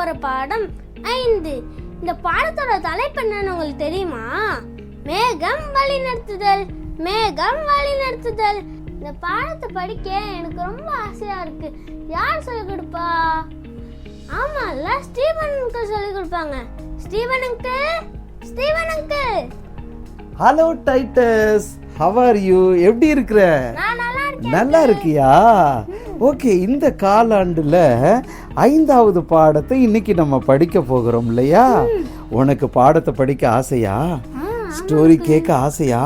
போற பாடம் ஐந்து. இந்த பாடத்தோட தலைப்பு என்னன்னு உங்களுக்கு தெரியுமா? மேகம் வழி நடத்துதல் மேகம் வழி நடத்துதல் இந்த பாடத்தை படிக்க எனக்கு ரொம்ப ஆசையா இருக்கு. யார் சொல்லிக் கொடுப்பா? ஆமால ஸ்டீவன் அங்கிள் சொல்லிக் கொடுப்பாங்க. Steven uncle Steven uncle hello Titus how are you எப்படி இருக்கிற? நான் நல்லா நல்லா இருக்கியா? ஓகே இந்த காலாண்டுல ஐந்தாவது பாடத்தை இன்னைக்கு நம்ம படிக்க போகிறோம் இல்லையா? உனக்கு பாடத்தை படிக்க ஆசையா? ஸ்டோரி கேட்க ஆசையா?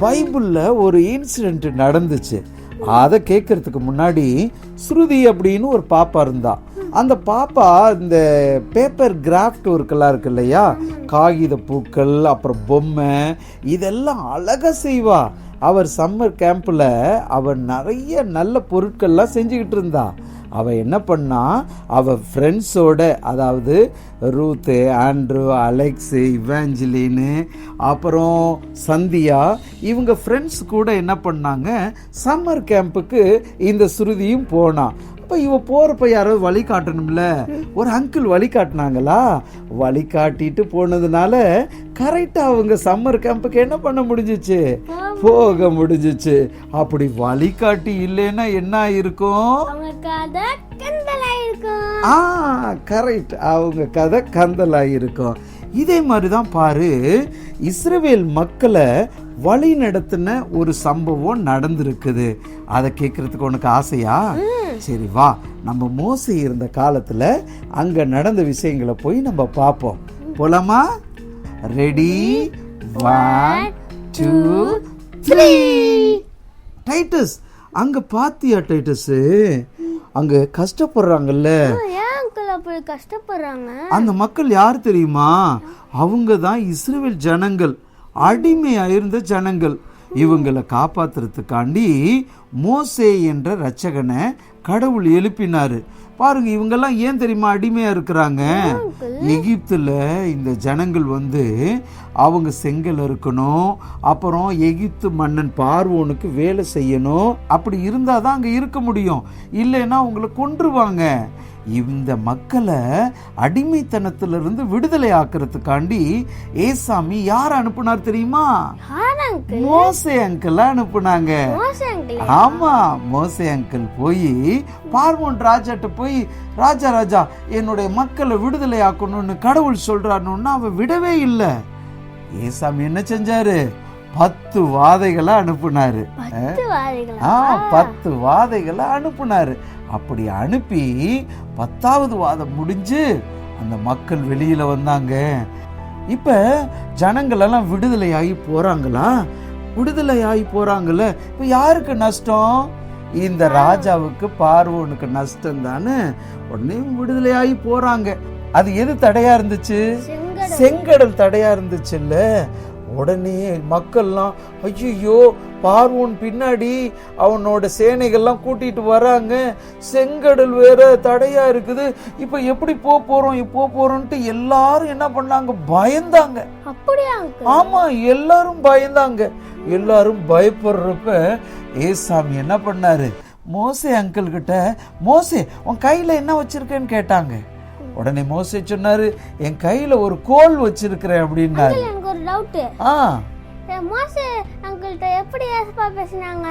பைபிள்ல ஒரு இன்சிடென்ட் நடந்துச்சு. அதை கேட்கறதுக்கு முன்னாடி ஸ்ருதி அப்படின்னு ஒரு பாப்பா இருந்தா. அந்த பாப்பா இந்த பேப்பர் கிராஃப்ட் ஒர்க்கெல்லாம் இருக்கு இல்லையா? காகித பூக்கள் அப்புறம் பொம்மை இதெல்லாம் அழகா செய்வா. அவர் சம்மர் கேம்ப்ல அவர் நிறைய நல்ல பொருட்கள்லாம் செஞ்சுக்கிட்டு இருந்தா. அவள் என்ன பண்ணா அவள் ஃப்ரெண்ட்ஸோட அதாவது ரூத்து ஆண்ட்ரூ அலெக்ஸு இவாஞ்சலின்னு அப்புறம் சந்தியா இவங்க ஃப்ரெண்ட்ஸ் கூட என்ன பண்ணாங்க சம்மர் கேம்புக்கு இந்த ஸ்ருதியும் போனான் அப்போ இவ போறப்ப யாராவது வழி காட்டணும்ல? ஒரு அங்கிள் வழி காட்டினாங்களா? வழி காட்டிட்டு போனதுனால கரெக்டா அவங்க சம்மர் கேம்புக்கு என்ன பண்ண முடிஞ்சிச்சு? போக முடிஞ்சிச்சு. அப்படி வழி காட்டி இல்லைன்னா என்ன இருக்கும் ஆ கரெக்ட் அவங்க கதை கந்தலா இருக்கும் இதே மாதிரி தான் பாரு இஸ்ரவேல் மக்களை வழி நடத்தின ஒரு சம்பவம் நடந்திருக்குது. அதை கேட்கறதுக்கு உனக்கு ஆசையா? சரி வா. நம்ம மோசே இருந்த காலத்துல அங்க நடந்த விஷயங்களை போய் நம்ம பார்ப்போம். போலாமா? Ready one two three Titus அங்க பாத்தியா டைட்டஸ் அங்க கஷ்டப்படுறாங்கல்ல. கஷ்டப்படுறாங்க? அந்த மக்கள் யார் தெரியுமா? அவங்க தான் இஸ்ரேல் ஜனங்கள். அடிமையா இருந்த ஜனங்கள். இவங்களை காப்பாத்துறதுக்காண்டி மோசே என்ற ரட்சகனை கடவுள் எழுப்பினாரு. பாருங்க இவங்கெல்லாம் ஏன் தெரியுமா அடிமையா இருக்கிறாங்க? எகிப்துல இந்த ஜனங்கள் வந்து அவங்க செங்கல் இருக்கணும் அப்புறம் எகிப்து மன்னன் பார்வோனுக்கு வேலை செய்யணும். அப்படி இருந்தாதான் அங்க இருக்க முடியும். இல்லைன்னா உங்களை கொன்றுவாங்க. இந்த மக்களை அடிமைத்தனத்திலிருந்து விடுதலை ஆக்குறதுக்காண்டி ஏசாமி யார் அனுப்புனார் தெரியுமா? மோசே அங்கிள் அனுப்புனாங்க. ஆமா மோசே அங்கிள் போய் பார்வோன் ராஜாட்ட போய் ராஜா ராஜா என்னுடைய மக்களை விடுதலை ஆக்கணும்னு கடவுள் சொல்றாருன்னு அவன் விடவே இல்லை. ஏசாமி என்ன செஞ்சாரு? பத்து வாதைகளை அனுப்புனாரு. ஆ பத்து வாதைகளை அனுப்புனாரு. அப்படி அனுப்பி பத்தாவது வாதம் முடிஞ்சு அந்த மக்கள் வெளியில வந்தாங்க. இப்ப ஜனங்கள் எல்லாம் விடுதலை ஆகி போறாங்களா? விடுதலை ஆகி போறாங்கல்ல. இப்ப யாருக்கு நஷ்டம்? இந்த ராஜாவுக்கு பார்வோனுக்கு நஷ்டம் தானே உடனே விடுதலை ஆகி போறாங்க. அது எது தடையா இருந்துச்சு? செங்கடல். செங்கடல் தடையா இருந்துச்சுல்ல. உடனே மக்கள்லாம் ஐயோ பார்வோன் பின்னாடி அவனோட சேனைகள்லாம் கூட்டிட்டு வராங்க. செங்கடல் வேற தடையா இருக்குது. இப்ப எப்படி போக போறோம் இப்போ போறோம்ட்டு எல்லாரும் என்ன பண்ணாங்க? பயந்தாங்க. அப்படியா அங்கிள்? ஆமா எல்லாரும் பயந்தாங்க. எல்லாரும் பயப்படுறப்ப ஏசாமி என்ன பண்ணாரு? மோசே அங்கிள் கிட்ட மோசே உன் கையில என்ன வச்சிருக்கேன்னு கேட்டாங்க. உடனே மோசே சொன்னாரு என் கையில ஒரு கோல் வச்சிருக்கிறேன் அப்படின்னாரு. எனக்கு ஒரு டவுட் ஆ. மோச அங்கிள்கிட்ட எப்படி ஏசப்பா பேசினாங்க?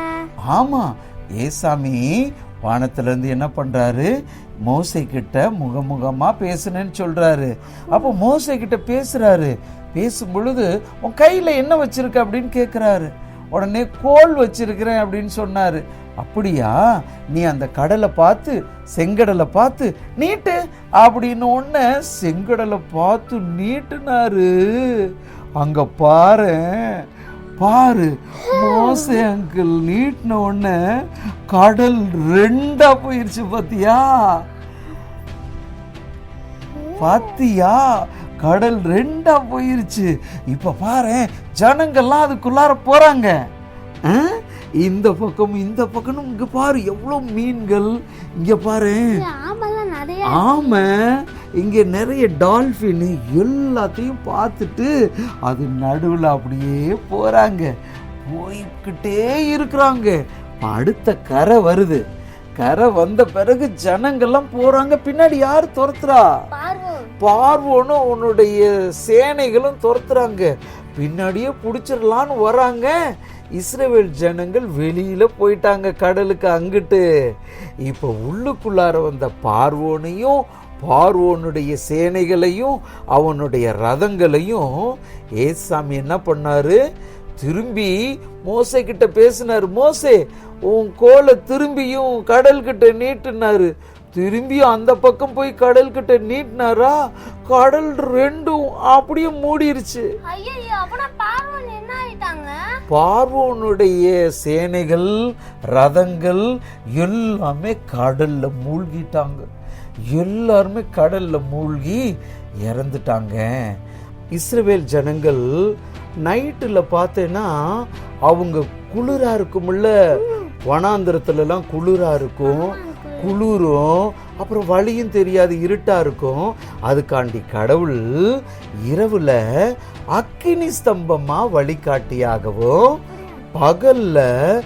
ஆமா. ஏசாமி வானத்திலேருந்து என்ன பண்ணுறாரு மோசை கிட்ட முகமுகமாக பேசுனேன்னு சொல்கிறாரு அப்போ மோசை கிட்ட பேசுகிறாரு பேசும் பொழுது உன் கையில் என்ன வச்சுருக்க? அப்படின்னு கேட்குறாரு உடனே கோல் வச்சிருக்கிறேன் அப்படின்னு சொன்னாரு. அப்படியா? நீ அந்த கடலை பார்த்து செங்கடலை பார்த்து நீட்டு அப்படின்னு ஒன்ன செங்கடலை பார்த்து நீட்டுனாரு. அங்க பாரு பாரு மோசே அங்கிள் நீட்டின உடனே கடல் ரெண்டா போயிருச்சு பாத்தியா? பாத்தியா? கடல் ரெண்டா போயிருச்சு. இப்ப பாரு ஜனங்கள்லாம் அதுக்குள்ளார போறாங்க? இந்த பக்கம் இந்த பக்கம் இங்க பாரு எவ்வளவு மீன்கள். இங்க பாரு. ஆமா. இங்க நிறைய டால்பின் எல்லாத்தையும் பார்த்துட்டு அது நடுவுல அப்படியே போறாங்க. போய்கிட்டே இருக்கிறாங்க. அடுத்த கரை வருது. கரை வந்த பிறகு ஜனங்கள்லாம் போறாங்க. பின்னாடி யாரு துரத்துறா? பார்வோனும் உன்னுடைய சேனைகளும் துரத்துறாங்க. பின்னாடியே பிடிச்சிடலான்னு வராங்க. இஸ்ரேல் ஜனங்கள் வெளியில போயிட்டாங்க கடலுக்கு அங்கிட்டு. இப்போ உள்ளுக்குள்ளார வந்த பார்வோனையும் பார்வோனுடைய சேனைகளையும் அவனுடைய ரதங்களையும் ஏசாமி என்ன பண்ணாரு? திரும்பி மோசே கிட்ட பேசினாரு மோசே உன் கோலை திரும்பியும் கடல் கிட்ட நீட்டுனாரு. திரும்பியும் அந்த பக்கம் போய் கடல் கிட்ட நீட்டினாரா? கடல் ரெண்டும் அப்படியே மூடிருச்சு. பார்வோனுடைய சேனைகள் ரதங்கள் எல்லாமே கடல்ல மூழ்கிட்டாங்க. எல்லாருமே கடலில் மூழ்கி இறந்துட்டாங்க. இஸ்ரவேல் ஜனங்கள் நைட்டில் பார்த்தேன்னா அவங்க குளிராக இருக்கும்ல. வனாந்திரத்துலலாம் குளிராக இருக்கும். குளிரும். அப்புறம் வழியும் தெரியாது இருட்டாக இருக்கும். அதுக்காண்டி கடவுள் இரவில் அக்கினி ஸ்தம்பமாக வழிகாட்டியாகவும் பகலில்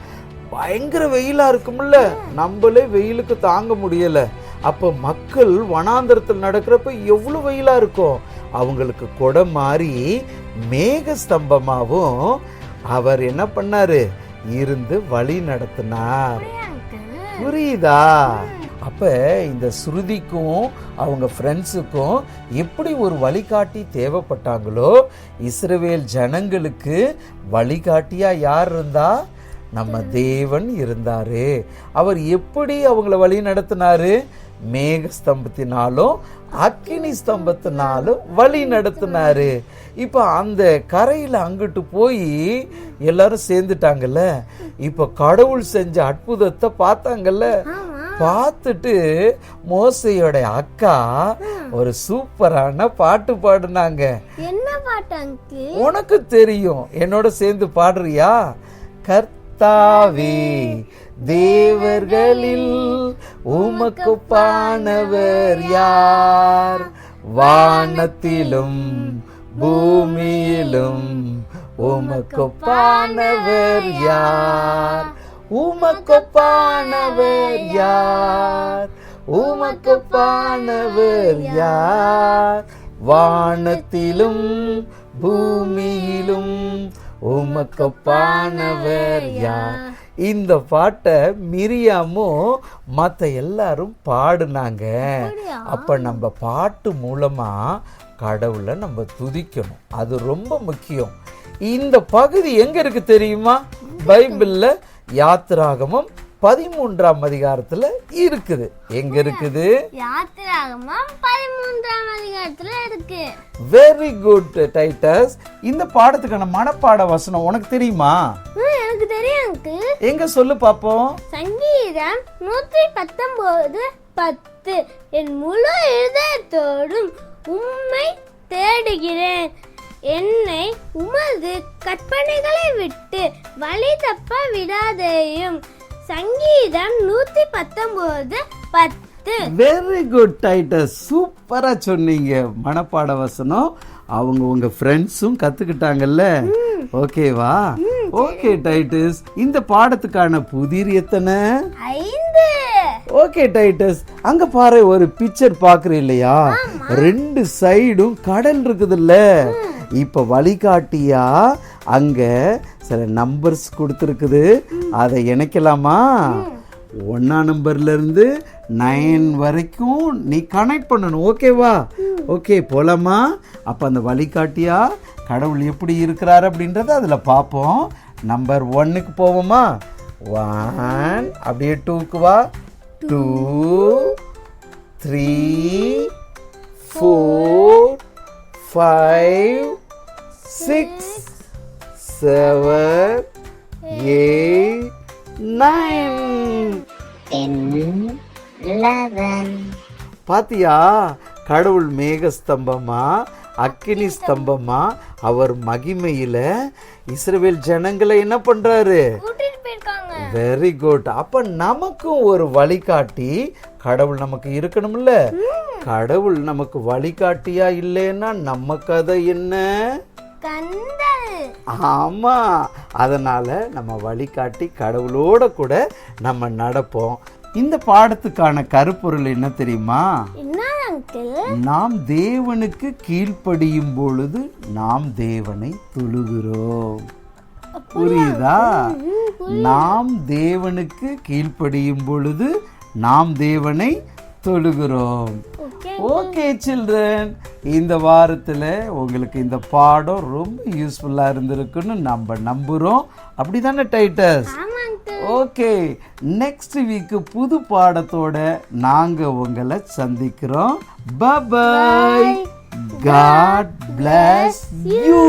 பயங்கர வெயிலாக இருக்கும்ல. நம்மளே வெயிலுக்கு தாங்க முடியலை. அப்ப மக்கள் வனாந்தரத்தில் நடக்கிறப்ப எவ்வளவு வெயிலா இருக்கும் அவங்களுக்கு கொடை மாறி மேக ஸ்தம்பமாவும் அவர் என்ன பண்ணாரு? இருந்து வழி நடத்தினார். புரியுதா? அப்ப இந்த ஸ்ருதிக்கும் அவங்க ஃப்ரெண்ட்ஸுக்கும் எப்படி ஒரு வழிகாட்டி தேவைப்பட்டாங்களோ இஸ்ரவேல் ஜனங்களுக்கு வழிகாட்டியா யார் இருந்தா? நம்ம தேவன் இருந்தாரு. அவர் எப்படி அவங்கள வழி நடத்தினாரு? மேக ஸ்தம்பத்தினாலும் அக்கினி ஸ்தம்பத்தினாலும் வழி நடத்தினாரு. இப்போ அந்த கரையில் அங்கிட்டு போய் எல்லாரும் சேர்ந்துட்டாங்கல்ல? இப்போ கடவுள் செஞ்ச அற்புதத்தை பார்த்தாங்கல்ல? பார்த்துட்டு மோசையோட அக்கா ஒரு சூப்பரான பாட்டு பாடுனாங்க. என்ன பாட்டு உனக்கு தெரியும். என்னோட சேர்ந்து பாடுறியா? கர்த்தாவே தேவர்களில் உமக்கு பானவர் யார்? வானத்திலும் பூமியிலும் உமக்கு பானவர் யார்? உமக்கு பானவர் யார்? உமக்கு பானவர் யார்? வானத்திலும் பூமியிலும் உமக்கு பானவர் யார்? இந்த பாட்டை மிரியாமும் மற்ற எல்லாரும் பாடுனாங்க. அப்ப நம்ம பாட்டு மூலமா கடவுளை நம்ம துதிக்கணும். அது ரொம்ப முக்கியம். இந்த பகுதி எங்க இருக்கு தெரியுமா? பைபிள்ல யாத்திராகமம் பதிமூன்றாம் அதிகாரத்துல இருக்குது. எங்க இருக்குது? பதிமூன்றாம் அதிகாரத்துல இருக்கு. வெரி குட் டைட்டஸ் இந்த பாடத்துக்கான மனப்பாட வசனம் உனக்கு தெரியுமா? எனக்கு தெரியும் எங்க சொல்லு பாப்போம். சங்கீதம் நூற்றி பத்தொன்பது பத்து. என் முழு இருதயத்தோடும் உம்மை தேடுகிறேன். என்னை உமது கற்பனைகளை விட்டு வழி தப்ப விடாதேயும். சங்கீதம் நூற்றி பத்தொன்பது பத்து. வெரி குட் டைட்டஸ் சூப்பரா சொன்னீங்க. மனப்பாட வசனம். அவங்க உங்க ஃப்ரெண்ட்ஸும் கத்துக்கிட்டாங்கல்ல? ஓகேவா ஓகே டைட்டஸ் இந்த பாடத்துக்கான புதிர் எத்தனை? ஓகே டைட்டஸ் அங்க பாரு ஒரு பிக்சர் பாக்குற இல்லையா? ரெண்டு சைடும் கடல் இருக்குதுல்ல. இப்ப வழிகாட்டியா அங்க சில நம்பர்ஸ் கொடுத்துருக்குது. அதை இணைக்கலாமா? ஒன்னா நம்பர்ல இருந்து நைன் வரைக்கும் நீ கனெக்ட் பண்ணணும். ஓகேவா ஓகே போலாமா? அப்ப அந்த வழிகாட்டியா கடவுள் எப்படி இருக்கிறார் அப்படின்றத அதுல பார்ப்போம். நம்பர் ஒன்னுக்கு போவோமா? ஒன் அப்படியே டூக்கு வா. Two three four five six nine ten, eleven, பாத்தியா? கடவுள் மேக ஸ்தம்பமா அக்கினி ஸ்தம்பமா அவர் மகிமையில இஸ்ரவேல் ஜனங்களை என்ன பண்றாரு? வெரி குட் அப்ப நமக்கும் ஒரு வழிகாட்டி கடவுள் நமக்கு இருக்கணும்ல. கடவுள் நமக்கு வழிகாட்டியா இல்லைன்னா நம்ம கதை என்ன? ஆமா. அதனால நம்ம வழிகாட்டி கடவுளோட கூட நம்ம நடப்போம். இந்த பாடத்துக்கான கருப்பொருள் என்ன தெரியுமா? நாம் தேவனுக்கு கீழ்ப்படியும் பொழுது நாம் தேவனை தொழுகிறோம். புரியுதா. நாம் தேவனுக்கு கீழ்ப்படியும் பொழுது நாம் தேவனை தொழுகிறோம். ஓகே சில்ட்ரன் இந்த வாரத்தில் உங்களுக்கு இந்த பாடம் ரொம்ப யூஸ்ஃபுல்லாக இருந்திருக்குன்னு நம்ம நம்புகிறோம் அப்படி தானே டைட்டஸ் ஓகே நெக்ஸ்ட் வீக்கு புது பாடத்தோட நாங்கள் உங்களை சந்திக்கிறோம். Bye bye God bless you